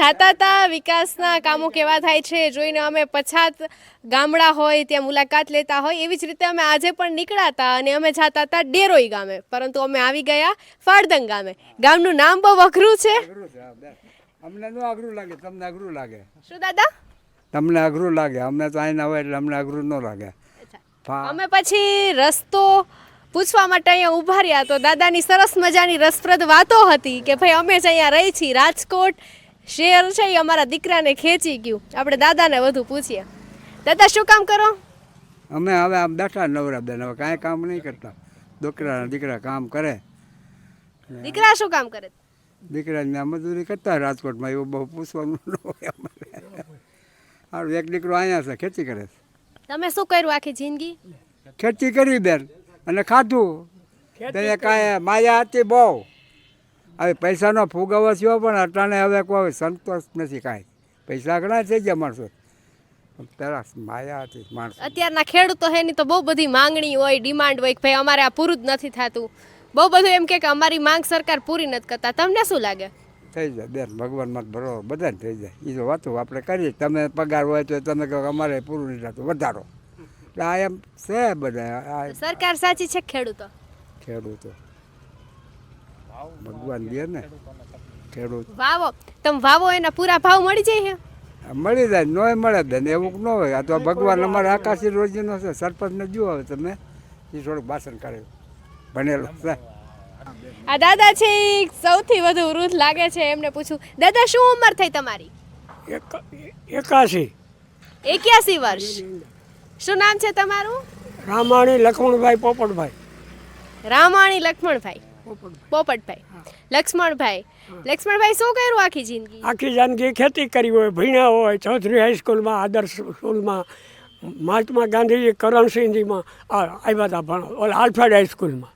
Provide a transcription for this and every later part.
જાતા હતા વિકાસના કામો કેવા થાય છે જોઈને અમે પછાત ગામડા હોય ત્યાં મુલાકાત લેતા હોય એવી જ રીતે અમે આજે પણ નીકળ્યા હતા અને અમે જાતા હતા ડેરોઈ ગામે. પરંતુ અમે આવી ગયા ફાળદંગ ગામે. ગામનું નામ બહુ અઘરું છે. અમને નો અઘરું લાગે તમને અઘરું લાગે. શું દાદા? તમને અઘરું લાગે અમને તો અહીંના હોય એટલે અમને અઘરું ન લાગે. અમે પછી રસ્તો પૂછવા માટે અહીંયા ઊભા રહ્યા તો દાદાની સરસ મજાની રસપ્રદ વાતો હતી કે ભાઈ અમે જ અહીંયા રહી છીએ રાજકોટ શહેર છે એ અમારા દીકરાને ખેંચી ગયું. આપણે દાદાને વધુ પૂછીએ. દાદા શું કામ કરો? અમે હવે આમ બેઠા નવરા બેન હવે કાંઈ કામ નહીં કરતા. દીકરા દીકરા કામ કરે. દીકરા શું કામ કરે? દીકરાને આ મજૂરી કરતા રાજકોટમાં એવું બહુ પૂછવાનું ન હોય અમારે. એક દીકરો અહીંયા છે ખેતી કરે છે. તમે શું કર્યું આખી જિંદગી? ખેતી કરી બેન અને ખાધું. કાંઈ માયા હતી બહુ. હવે પૈસાનો ફુગાવો થયો પણ અટાણે હવે કોઈ સંતોષ નથી કાંઈ. પૈસા ઘણા થઈ ગયા માણસો. પેલા માયા હતી માણસ. અત્યારના ખેડૂતો એની તો બહુ બધી માંગણી હોય ડિમાન્ડ હોય કે ભાઈ અમારે આ પૂરું જ નથી થતું. બહુ બધું એમ કે અમારી માંગ સરકાર પૂરી નથી કરતા. તમને શું લાગે? થઈ જાય બેન ભગવાનમાં બરોબર બધાને થઈ જાય. એ તો વાતો આપણે કરીએ. તમે પગાર હોય તો તમે કહો અમારે પૂરું નહીં થતું. વધારો. એટલે આ એમ છે બધા સરકાર સાચી છે ખેડૂતો? ખેડૂતો. ભગવાન દે ને. ખેડૂત વાવો. તમે વાવો એના પૂરા ભાવ મળી જાય હે? મળી જાય નોય મળે બેન એવું ન હોય. આ તો ભગવાન અમારે આકાશી રોજીનો છે સરપંચને જુઓ હવે તમે. એ થોડુંક ભાષણ કરે. ભણેલો છે. આ દાદા છે ઈ સૌથી વધુ વૃદ્ધ લાગે છે એમને પૂછું દાદા શું ઉંમર થઈ તમારી? એકાશી. એક્યાસી વર્ષ. શું નામ છે તમારું? રામાણી લક્ષ્મણભાઈ પોપટભાઈ. રામાણી લક્ષ્મણભાઈ પોપટભાઈ. લક્ષ્મણભાઈ. લક્ષ્મણભાઈ શું કર્યું આખી જિંદગી? આખી જિંદગી ખેતી કરી હોય ભણ્યા હોય ચૌધરી હાઈસ્કૂલમાં આદર્શ સ્કૂલમાં મહાત્મા ગાંધીજી કરણસિંહજીમાં આવ્યા હતા ભણો ઓલા આલ્ફ્રેડ હાઈસ્કૂલમાં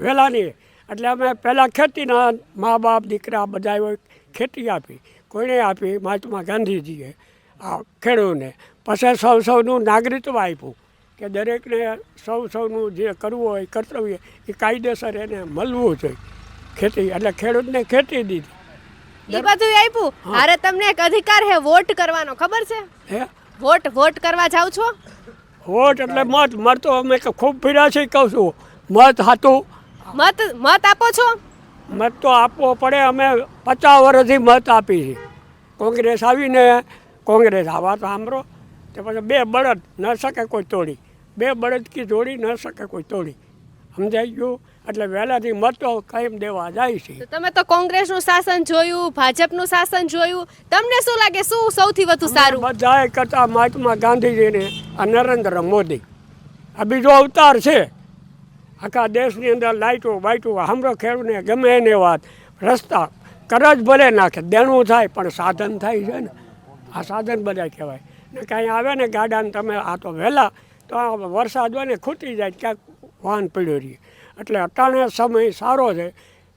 વહેલાની એટલે અમે પહેલાં ખેતીના મા બાપ દીકરા બધા હોય ખેતી આપી. કોઈને આપી? મહાત્મા ગાંધીજીએ આ ખેડૂતને પછી સૌ સૌનું નાગરિકત્વ આપ્યું. કે દરેકને સૌ સૌનું જે કરવું હોય કર્તવ્ય એ કાયદેસર એને મળવું જોઈએ ખેતી એટલે ખેડૂતને ખેતી દીધી. એ બધું આપ્યું. અરે તમને એક અધિકાર હે વોટ કરવાનો. ખબર છે? હે? વોટ વોટ કરવા જાવ છો? વોટ એટલે મત મત તો અમે ક- ખૂબ ફીરા છે કહું છું. મત હાતું. મત મત આપો છો? મત તો આપવો પડે અમે પચાસ વર્ષથી મત આપી છે. કોંગ્રેસ આવીને કોંગ્રેસ આવા તો સાંભળો. તે પછી બે બળદ ન શકે કોઈ તોડી. બે બળદ કી જોડી ન શકે કોઈ તોડી. સમજાઈ ગયું? એટલે વહેલાથી મતો કાયમ દેવા જાય છે. તમે તો કોંગ્રેસનું શાસન જોયું ભાજપનું શાસન જોયું. તમને શું લાગે શું સૌથી વધુ સારું? બધાએ કરતા મહાત્મા ગાંધીજીને આ નરેન્દ્ર મોદી. આ બીજો અવતાર છે. આખા દેશની અંદર લાઇટો બાઇટો હમરો ખેડૂને ગમે એને વાત. રસ્તા કરજ ભલે નાખે દેણું થાય પણ સાધન થાય છે ને. આ સાધન બધા કહેવાય. ને કાંઈ આવે ને ગાડાને તમે આ તો વહેલા તો આ વરસાદ હોય ને ખૂટી જાય ક્યાંક વાહન પડ્યો રહીએ એટલે અટાણે સમય સારો છે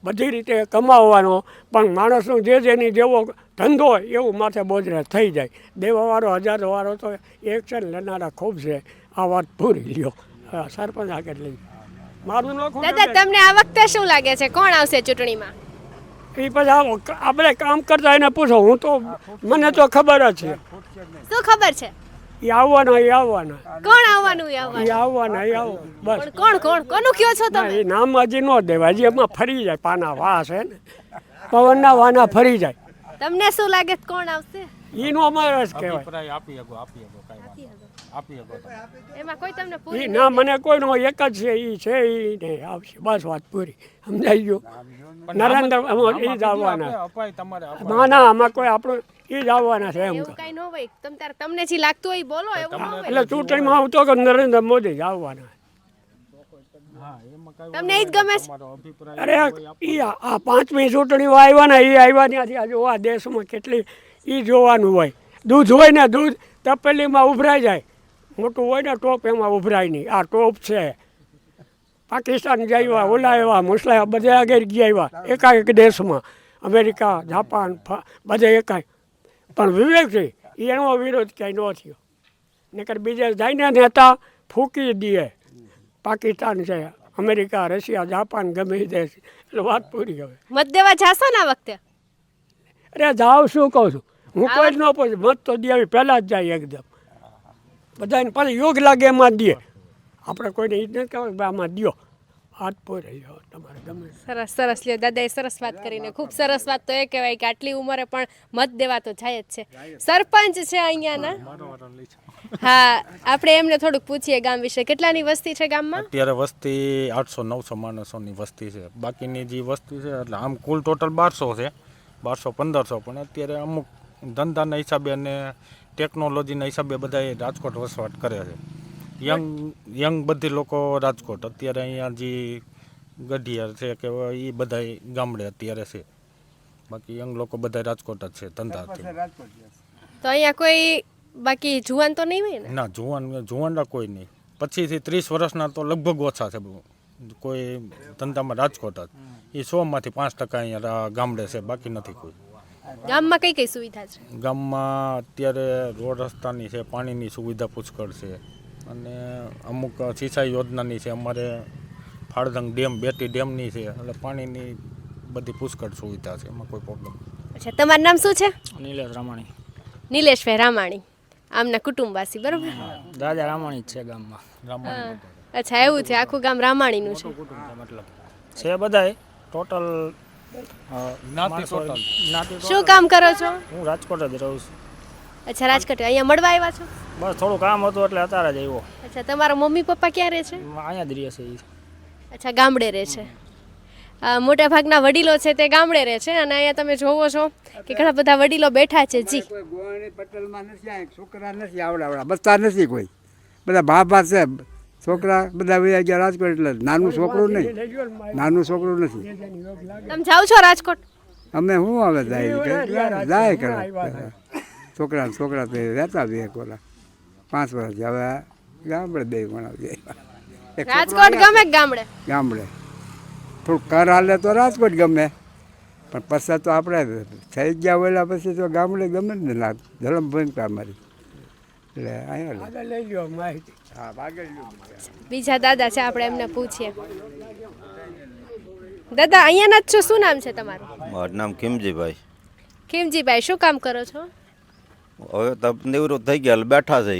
બધી રીતે કમાવવાનો પણ માણસનો જે જેની જેવો ધંધો હોય એવું માથે બોજરે થઈ જાય. દેવાવાળો હજારવાળો તો એક છે ને લેનારા ખૂબ છે. આ વાત પૂરી લ્યો. સરપંચ આગળ લઈ. મારું દાદા તમને આ વખતે શું લાગે છે? કોણ આવશે ચૂંટણીમાં? એ પછી આપણે કામ કરતા એને પૂછો. હું તો મને તો ખબર જ છે. શું ખબર છે? એ આવવાના એ આવવાના. કોણ આવવાનું એ એ આવવાના એ આવો બસ. પણ કોણ કોણ કોનું કયો છો તમે? એ નામ હજી ન દેવા હજી એમાં ફરી જાય પાના વાહ છે ને. પવનના વાના ફરી જાય. તમને શું લાગે કોણ આવશે? એનો અમારો જ કહેવાય. આપી શકો કાંઈ આપી શકો એમાં કોઈ તમને પૂરી ના મને કોઈનો એક જ છે એ છે એ નહીં આવશે. બસ વાત પૂરી. સમજાઈ ગયું? નરેન્દ્ર એ જ આવવાના. ના ના આમાં કોઈ આપણું એ જ આવવાના છે એમ. કઈ ન હોય. તમ તાર તમને જે લાગતું હોય બોલો એવું ન હોય. એટલે ચૂંટણીમાં આવતો કે નરેન્દ્ર મોદી જ આવવાના. હા એમાં કાંઈ તમને એ જ ગમે છે? અરે એ આ પાંચમી ચૂંટણીઓ આવ્યા ને એ આવ્યા ત્યાંથી આ દેશમાં કેટલી એ જોવાનું હોય. દૂધ હોય ને દૂધ તપેલીમાં ઉભરાઈ જાય. મોટું હોય ને ટોપ એમાં ઉભરાય નહીં. આ ટોપ છે. પાકિસ્તાન ગયા ઓલા એવા મુસ્લા બધે આગળ ગયા આવ્યા એકાએક દેશમાં. અમેરિકા જાપાન બધે એકાય પણ વિવેક છે એનો વિરોધ ક્યાંય ન થયો. નકર બીજે જઈને નેતા ફૂકી દે. પાકિસ્તાન છે અમેરિકા રશિયા જાપાન ગમે દેશ. એટલે વાત પૂરી હવે. મત દેવા જાશો ને વખતે? અરે જાવ શું કહું છું? હું કોઈ જ ન પૂછું. મત તો દે પહેલાં જ જાય એકદમ. બધાને પાછી યોગ લાગે એમાં દે. આપણે કોઈને એ જ નથી કહેવાય કે આમાં દ્યો. હાથ પોરે જાઓ તમારે ગમે સરસ સરસ લ્યો દાદાએ સરસ વાત કરીને ખૂબ સરસ વાત તો એ કહેવાય કે આટલી ઉંમરે પણ મત દેવા તો જાય જ છે. સરપંચ છે અહીંયાના. હા આપણે એમને થોડુંક પૂછીએ ગામ વિશે. કેટલાની વસ્તી છે ગામમાં? અત્યારે વસ્તી આઠસો નવસો માણસોની વસ્તી છે. બાકીની જે વસ્તી છે એટલે આમ કુલ ટોટલ બારસો છે. બારસો પંદરસો. પણ અત્યારે અમુક ધંધાના હિસાબે અને ટેકનોલોજીના હિસાબે બધા રાજકોટ વસવાટ કરે છે. યંગ યંગ બધી લોકો રાજકોટ. અત્યારે અહીંયા જે ગઢિયાર છે કે એ બધા ગામડે અત્યારે છે. બાકી યંગ લોકો બધા રાજકોટ જ છે ધંધાથી તો અહીંયા કોઈ બાકી જુવાન તો નહીં હોય ને? ના જુવાન જુવાનના કોઈ નહીં. પચીસથી ત્રીસ વર્ષના તો લગભગ ઓછા છે. કોઈ ધંધામાં રાજકોટ જ. એ સોમાંથી પાંચ ટકા અહીંયા ગામડે છે બાકી નથી કોઈ. ગામમાં કઈ કઈ સુવિધા છે? ગામમાં અત્યારે રોડ રસ્તાની છે પાણીની સુવિધા પુષ્કળ છે. અને અમુક સિંચાઈ યોજનાની છે. અમારે ફાળધંગ ડેમ બેટી ડેમની છે. એટલે પાણીની બધી પુષ્કળ સુવિધા છે. એમાં કોઈ પ્રોબ્લેમ અચ્છા તમારું નામ શું છે? નિલેશ રામાણી. નિલેશભાઈ રામાણી. આમના કુટુંબવાસી બરોબર? દાદા રામાણી જ છે ગામમાં. હા. અચ્છા એવું છે. આખું ગામ રામાણીનું છે. મતલબ. છે બધાય. ટોટલ શું કામ કરો છો? હું રાજકોટ જ રહું છું. અચ્છા રાજકોટ. અહીંયા મળવા આવ્યા છો? બસ થોડું કામ હતું એટલે અત્યારે જ આવ્યો. અચ્છા તમારા મમ્મી પપ્પા ક્યાં રહે છે? અહીંયા જ રહે છે અચ્છા ગામડે રહે છે. આ મોટા ભાગના વડીલો છે તે ગામડે રહે છે અને અહીંયા તમે જોવો છો કે ઘણા બધા વડીલો બેઠા છે. જી. કોઈ પટેલમાં નથી છોકરા નથી આવડાવડા આવડા બસતા નથી કોઈ. બધા ભા ભા છે છોકરા બધા વયા ગયા રાજકોટ એટલે નાનું છોકરું નહીં. નાનું છોકરું નથી. તમે જાઓ છો રાજકોટ? અમે શું આવે જાય? જાય કરે છોકરા છોકરા તો રહેતા બે કોલા પાંચ વર્ષ હવે ગામડે બે ભણાવી રાજકોટ ગમે ગામડે? ગામડે. થોડુંક કર હાલે તો રાજકોટ ગમે. પણ પછી તો આપણે થઈ ગયા વેલા પછી તો ગામડે ગમે જ ને ના ધર્મ ભૂમિકા અમારી એટલે અહીંયા લઈ લો માહિતી. હા આગળ લ્યો. બીજા દાદા છે આપણે એમને પૂછીએ. દાદા અહીંયાના જ છો? શું નામ છે તમારું? મારું નામ ખીમજીભાઈ. ખીમજીભાઈ શું કામ કરો છો? હવે તો નિવૃત્ત થઈ ગયા બેઠા છે.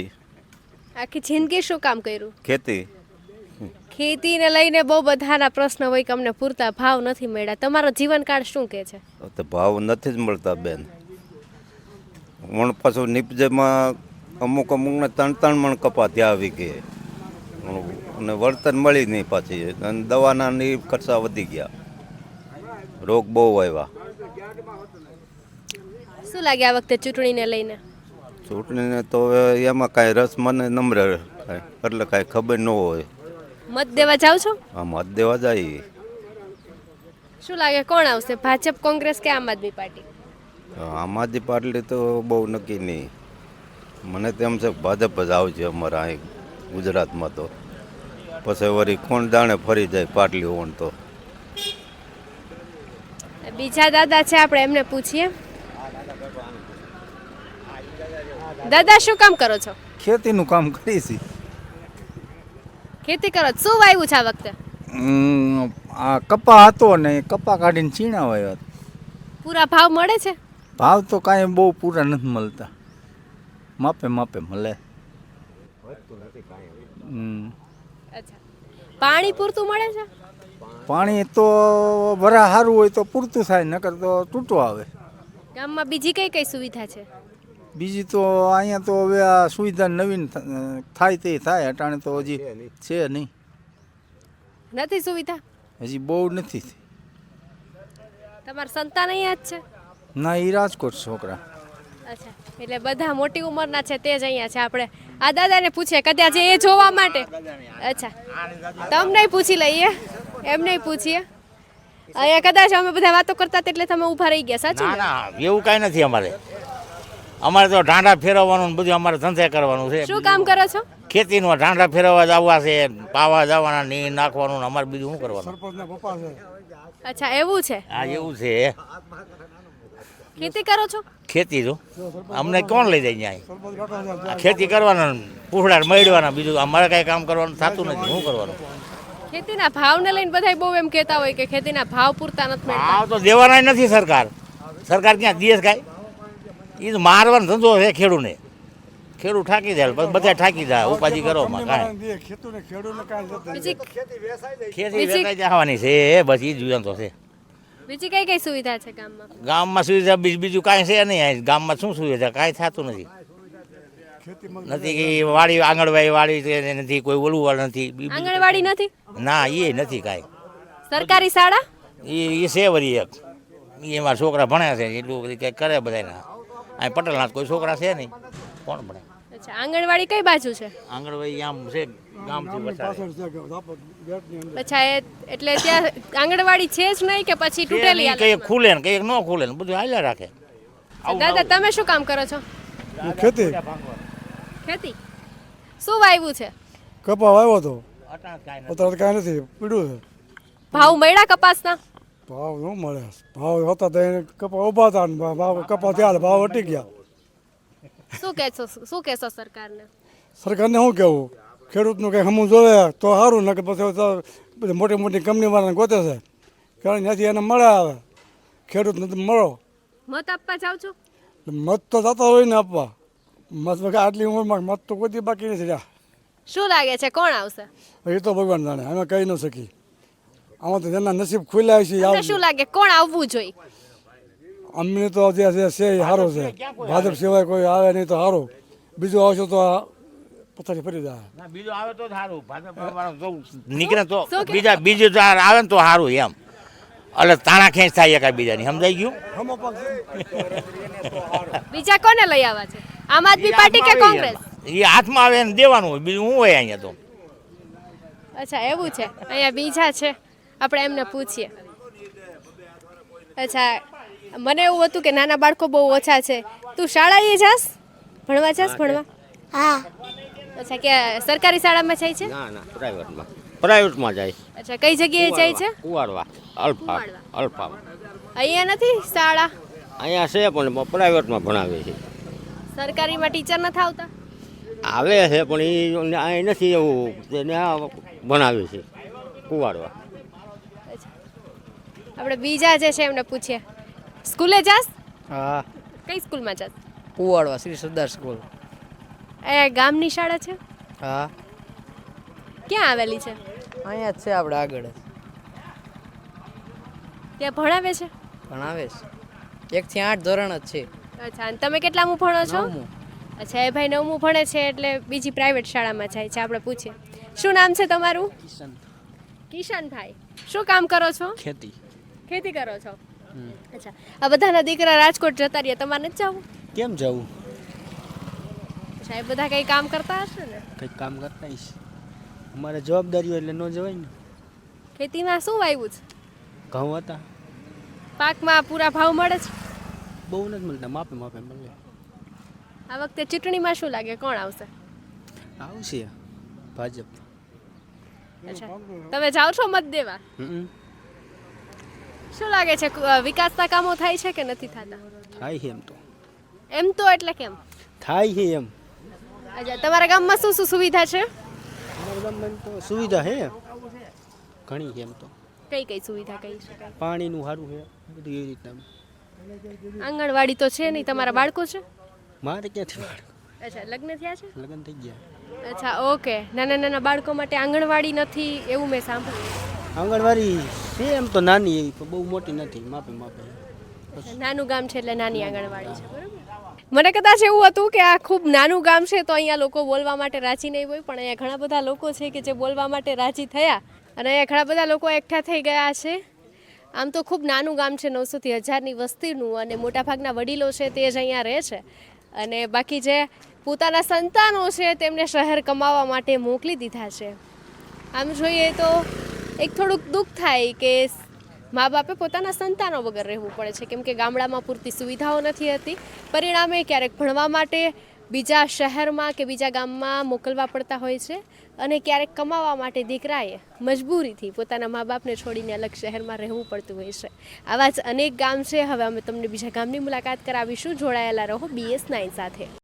આખી જિંદગી શું કામ કર્યું? ખેતી. ખેતીને લઈને બહુ બધાના પ્રશ્ન હોય કે અમને પૂરતા ભાવ નથી મળ્યા. તમારો જીવનકાળ શું કહે છે? તો ભાવ નથી જ મળતા બેન. મણ પાછું નિપજેમાં અમુક અમુકને ત્રણ ત્રણ મણ કપા ત્યાં આવી ગઈ. અને વળતર મળી નહીં પાછી. અને દવાના ની ખર્ચા વધી ગયા. રોગ બહુ આવ્યા. શું લાગે આ વખતે ચૂંટણીને લઈને? ચૂંટણીને તો એમાં કાંઈ રસ મને નમ્ર કાંઈ એટલે કાંઈ ખબર ન હોય. મત દેવા જાવ છો? હા મત દેવા જાય. શું લાગે કોણ આવશે? ભાજપ કોંગ્રેસ કે આમ આદમી પાર્ટી? આમ આદમી પાર્ટી તો બહુ નક્કી નહીં. મને તેમ છે ભાજપ જ આવશે અમારા અહીં ગુજરાતમાં તો. પછી વળી કોણ જાણે ફરી જાય પાટલી ઓણ તો. બીજા દાદા છે આપણે એમને પૂછીએ. દાદા શું કામ કરો છો? ખેતીનું કામ કરી છે ખેતી કરો. છો? શું વાવ્યું છે આ વખતે? હમ, આ કપા હતો ને એ કપા કાઢીને ચીણા વાવ્યા પૂરા ભાવ મળે છે? ભાવ તો કાંઈ બહુ પૂરા નથી મળતા. માપે માપે મળે. હમ. અચ્છા. પાણી પૂરતું મળે છે? પાણી તો વરા સારું હોય તો પૂરતું થાય નકર તો તૂટું આવે. ગામમાં બીજી કઈ કઈ સુવિધા છે? બીજી તો અહીંયા તો હવે આ સુવિધા નવીન થાય તે થાય અટાણે તો હજી છે નહીં. નથી સુવિધા? હજી બહુ નથી તમારા સંતાન અહીંયા જ છે? ના એ રાજકોટ છોકરા. અચ્છા એટલે બધા મોટી ઉંમરના છે તે જ અહીંયા છે આપણે. આ દાદાને પૂછીએ કદાચ એ જોવા માટે. અચ્છા તમને પૂછી લઈએ. એમને પૂછીએ. અહીંયા કદાચ અમે બધા વાતો કરતા એટલે તમે ઊભા રહી ગયા સાચું ના એવું કાંઈ નથી અમારે. અમારે તો ઢાંડા ફેરવવાનું ને બધું અમારે ધંધે કરવાનું છે. શું કામ કરો છો? ખેતીનું ઢાંડા ફેરવવા જવા છે પાવા જવાના ની નાખવાનું અમારે બીજું શું કરવાનું? અચ્છા એવું છે? હા એવું છે. ખેતી કરો છો? ખેતી જો અમને કોણ લઈ જાય અહીંયા ખેતી કરવાના પૂછડા મળવાના બીજું અમારે કાંઈ કામ કરવાનું થતું નથી. શું કરવાનું? ખેતીના ભાવને લઈને બધા બહુ એમ કહેતા હોય કે ખેતીના ભાવ પૂરતા નથી મળતા. ભાવ તો દેવાના નથી સરકાર. સરકાર ક્યાં દિવસ કાંઈ? એ તો મારવાનો ધંધો છે ખેડૂને. ખેડૂત ઠાકી જાય પછી બધા ઠાકી જાય ઉપાધિ કરો માં કાંઈ. ખેતી વેચાઈ જવાની છે બસ એ જ તો છે. બીજી કઈ કઈ સુવિધા છે ગામમાં? ગામમાં સુવિધા બીજું બીજું કાંઈ છે નહીં ગામમાં શું સુવિધા કાંઈ થતું નથી. નથી કે વાડી આંગણવાડી વાડી નથી કોઈ ઓલું વાળું નથી આંગણવાડી નથી? ના એ નથી કાંઈ. સરકારી શાળા? એ એ છે વળી એક. એ એમાં છોકરા ભણ્યા છે એટલું બધી કંઈક કરે બધાના અહીં પટેલના તો કોઈ છોકરા છે નહીં. કોણ ભણે? અચ્છા આંગણવાડી કઈ બાજુ છે? આંગણવાડી આમ છે ગામથી વસાડે અચ્છા એ એટલે ત્યાં આંગણવાડી છે જ નહીં કે પછી તૂટેલી કઈ? ખુલે ને કઈ ન ખુલે ને બધું હાલ્યા રાખે. દાદા તમે શું કામ કરો છો? ખેતી. ખેતી? શું વાવ્યું છે? કપા વાવ્યો નથી. અત્યારે કાંઈ નથી પીડ્યું છે. ભાવ મળ્યા કપાસના? ભાવ ન મળે. ભાવ હતા તો એને કપા ઊભા હતા ને ભાવ કપા થયા ભાવ અટી ગયા. શું કહેશો શું કહેશો સરકારને? સરકારને શું કહેવું? ખેડૂતનું કંઈ હમું જોવે તો સારું નકર પછી મોટી મોટી કંપનીવાળાને ગોતે છે. કારણ ત્યાંથી એને મળે આવે. ખેડૂતને મળો. મત આપવા જાવ છો? મત તો જતા હોય ને આપવા. મત આટલી ઉંમરમાં મત તો કોઈ બાકી નથી રહ્યા. શું લાગે છે? કોણ આવશે? એ તો ભગવાન જાણે. અમે કહી ન શકી આમાં તો જેના નસીબ ખુલ્યા છે તમને શું લાગે? કોણ આવવું જોઈએ? અમને તો જે છે છે એ સારું છે. ભાજપ સિવાય કોઈ આવે નહીં તો સારું બીજું આવશે તો આ પથારી ફરી જાય. ના, બીજું આવે તો સારું ભાજપ નીકળે તો બીજા બીજું તો આવે ને તો સારું એમ. એટલે તાણા ખેંચ થાય એકા બીજાની સમજાઈ ગયું? બીજા કોને લઈ આવવા છે? આમ આદમી પાર્ટી કે કોંગ્રેસ? એ હાથમાં આવે ને દેવાનું હોય બીજું શું હોય અહીંયા તો? અચ્છા એવું છે. અહીંયા બીજા છે. આપણે એમને પૂછીએ. અચ્છા મને એવું હતું કે નાના બાળકો બહુ ઓછા છે. તું શાળાએ જાસ? ભણવા જાસ ભણવા? હા. અચ્છા કે સરકારી શાળામાં જાય છે? ના ના પ્રાઇવેટમાં. પ્રાઇવેટમાં જાય. અચ્છા કઈ જગ્યાએ જાય છે? કુવાડવા. અલ્ફા. અલ્ફા. અહીંયા નથી શાળા? અહીંયા છે પણ પ્રાઇવેટમાં ભણાવે છે. સરકારીમાં ટીચર નથી આવતા? આવે છે પણ એ નથી એવું. ભણાવે છે. કુવાડવા. આપણે બીજા જે છે એમને પૂછીએ. સ્કૂલે જાસ? હા. કઈ સ્કૂલમાં જાસ? કુવાડવા શ્રી સરદાર સ્કૂલ. એ ગામની શાળા છે? હા. ક્યાં આવેલી છે? અહીંયા જ છે આપણે આગળ. જ ત્યાં ભણાવે છે? ભણાવે છે. એકથી આઠ ધોરણ જ છે. અચ્છા અને તમે કેટલામું ભણો છો? અચ્છા એ ભાઈ નવમું ભણે છે એટલે બીજી પ્રાઇવેટ શાળામાં જાય છે આપણે પૂછીએ. શું નામ છે તમારું? કિશનભાઈ. શું કામ કરો છો? ખેતી. ખેતી કરો છો? અચ્છા. આ બધાના દીકરા રાજકોટ જતા રહ્યા તમારે નથી જવું? કેમ જવું? એ બધા કંઈ કામ કરતા હશે ને? કંઈક કામ કરતા હશે. અમારે જવાબદારીઓ એટલે ન જવાય ને. ખેતીમાં શું વાવ્યું છે? ઘઉં હતા. પાકમાં પૂરા ભાવ મળે છે? બહુ નથી મળતા માપે માપે મળે. આ વખતે ચૂંટણીમાં શું લાગે? કોણ આવશે? આવશે ભાજપ. અચ્છા. તમે જાઓ છો મત દેવા? શું લાગે છે વિકાસના કામો થાય છે કે નથી થતા? થાય છે એમ તો. એમ તો એટલે કેમ? થાય છે એમ. અચ્છા તમારા ગામમાં શું શું સુવિધા છે? અમારા ગામમાં તો સુવિધા છે. ઘણી છે એમ તો. કઈ કઈ સુવિધા કઈ છે? પાણીનું સારું છે બધું એવી રીતના આંગણવાડી તો છે નહીં તમારા બાળકો છે? મારે ક્યાંથી બાળકો? અચ્છા લગ્ન થયા છે? લગ્ન થઈ ગયા. અચ્છા ઓકે. નાના નાના બાળકો માટે આંગણવાડી નથી એવું મેં સાંભળ્યું. આંગણવાડી છે એમ તો નાની એવી, પણ બહુ મોટી નથી. માપે માપે. નાનું ગામ છે એટલે નાની આંગણવાડી છે, બરાબર? મને કદાચ એવું હતું કે આ ખૂબ નાનું ગામ છે તો અહીંયા લોકો બોલવા માટે રાજી નહીં હોય, પણ અહીંયા ઘણા બધા લોકો છે કે જે બોલવા માટે રાજી થયા અને અહીંયા ઘણા બધા લોકો એકઠા થઈ ગયા છે. આમ તો ખૂબ નાનું ગામ છે, નવસોથી હજારની વસ્તીનું અને મોટાભાગના વડીલો છે તે જ અહીંયા રહે છે. અને બાકી જે પોતાના સંતાનો છે તેમને શહેર કમાવા માટે મોકલી દીધા છે. આમ જોઈએ તો એક થોડુંક દુઃખ થાય કે મા બાપે પોતાના સંતાનો વગર રહેવું પડે છે. કેમ કે ગામડામાં પૂરતી સુવિધાઓ નથી હતી. પરિણામે ક્યારેક ભણવા માટે બીજા શહેરમાં કે બીજા ગામમાં મોકલવા પડતા હોય છે અને ક્યારેક કમાવા માટે દીકરાએ મજબૂરીથી પોતાના મા બાપને છોડીને અલગ શહેરમાં રહેવું પડતું હોય છે. આવા જ અનેક ગામ છે. હવે અમે તમને બીજા ગામની મુલાકાત કરાવીશું. જોડાયેલા રહો બીએસ નાઇન સાથે.